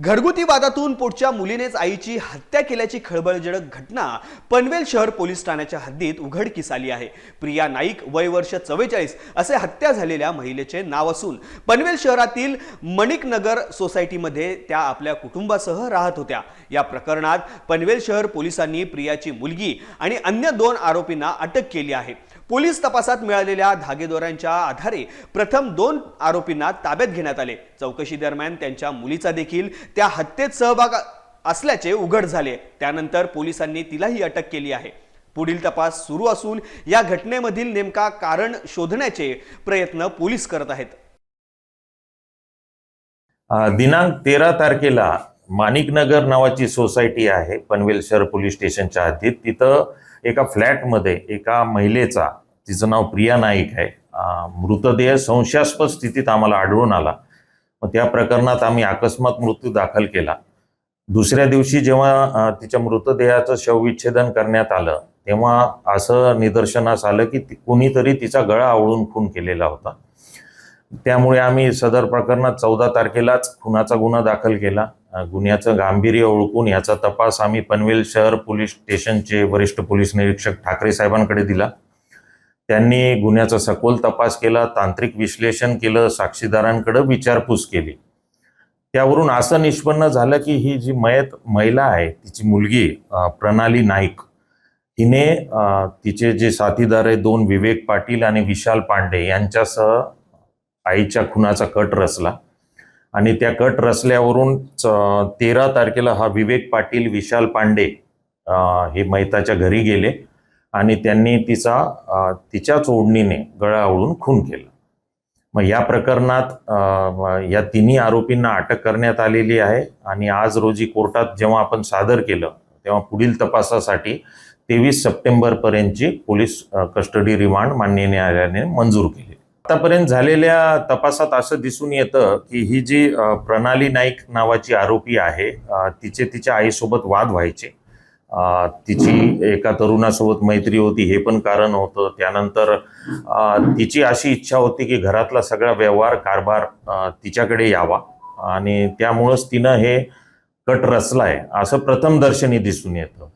घरगुती वादातून पोटच्या मुलीनेच आईची हत्या केल्याची खळबळजनक घटना पनवेल शहर पोलीस ठाण्याच्या हद्दीत उघडकीस आली आहे. प्रिया नाईक वय वर्ष चव्वेचाळीस असे हत्या झालेल्या महिलेचे नाव असून पनवेल शहरातील मणिकनगर सोसायटीमध्ये त्या आपल्या कुटुंबासह राहत होत्या. या प्रकरणात पनवेल शहर पोलिसांनी प्रियाची मुलगी आणि अन्य दोन आरोपींना अटक केली आहे. पोलीस तपासात मिळालेल्या धागेदोऱ्यांच्या आधारे प्रथम दोन आरोपींना ताब्यात घेण्यात आले. चौकशी दरम्यान त्यांच्या मुलीचा देखील त्या हत्येत सहभाग असल्याचे उघड झाले. त्यानंतर पोलिसांनी तिलाही अटक केली आहे. पुढील तपास सुरू असून या घटनेमधील नेमका कारण शोधण्याचे प्रयत्न पोलीस करत आहेत. दिनांक तेरा तारखेला माणिकनगर नावाची सोसायटी आहे पनवेल शहर पोलीस स्टेशनच्या हद्दीत. तिथं एका फ्लॅटमध्ये एका महिलेचा तिचं नाव प्रिया नाईक आहे मृतदेह संशयास्पद स्थितीत आम्हाला आढळून आला. मग त्या प्रकरणात आम्ही अकस्मात मृत्यू दाखल केला. दुसऱ्या दिवशी जेव्हा तिच्या मृतदेहाचं शवविच्छेदन करण्यात आलं तेव्हा असं निदर्शनास आलं की ती- कोणीतरी तिचा गळा आवळून खून केलेला होता. त्यामुळे आम्ही सदर प्रकरणात चौदा तारखेलाच खुनाचा गुन्हा दाखल केला. गुन्ह्याचं गांभीर्य ओळखून याचा तपास आम्ही पनवेल शहर पोलीस स्टेशनचे वरिष्ठ पोलीस निरीक्षक ठाकरे साहेबांकडे दिला. त्यांनी गुन्ह्याचा सखोल तपास केला तांत्रिक विश्लेषण केलं साक्षीदारांकडे विचारपूस केली. त्यावरून असं निष्पन्न झालं की ही जी मयत महिला आहे तिची मुलगी प्रणाली नाईक हिने तिचे जे साथीदार आहे दोन विवेक पाटील आणि विशाल पांडे यांच्यासह आईच्या खुनाचा कट रचला. आणि त्या कट रचल्यावरून तेरा तारखेला हा विवेक पाटील विशाल पांडे हे मैताच्या घरी गेले. आणि त्यांनी तिचा तिच्या तिच्याच ओढणीने गळा आवळून खून केला. मग या प्रकरणात या तिन्ही आरोपींना अटक करण्यात आलेली आहे आणि आज रोजी कोर्टात जेव्हा आपण सादर केलं तेव्हा पुढील तपासासाठी तेवीस सप्टेंबरपर्यंतची पोलीस कस्टडी रिमांड मान्य न्यायालयाने मंजूर केली. आतापर्यंत झालेल्या तपासात असं दिसून येतं की ही जी प्रणाली नाईक नावाची आरोपी आहे तिचे तिच्या आईसोबत वाद व्हायचे. तिची एका तरुणासोबत मैत्री होती हे पण कारण होतं. त्यानंतर तिची अशी इच्छा होती की घरातला सगळा व्यवहार कारभार तिच्याकडे यावा. आणि त्यामुळंच तिनं हे कट रचलाय असं प्रथम दर्शनी दिसून येतं.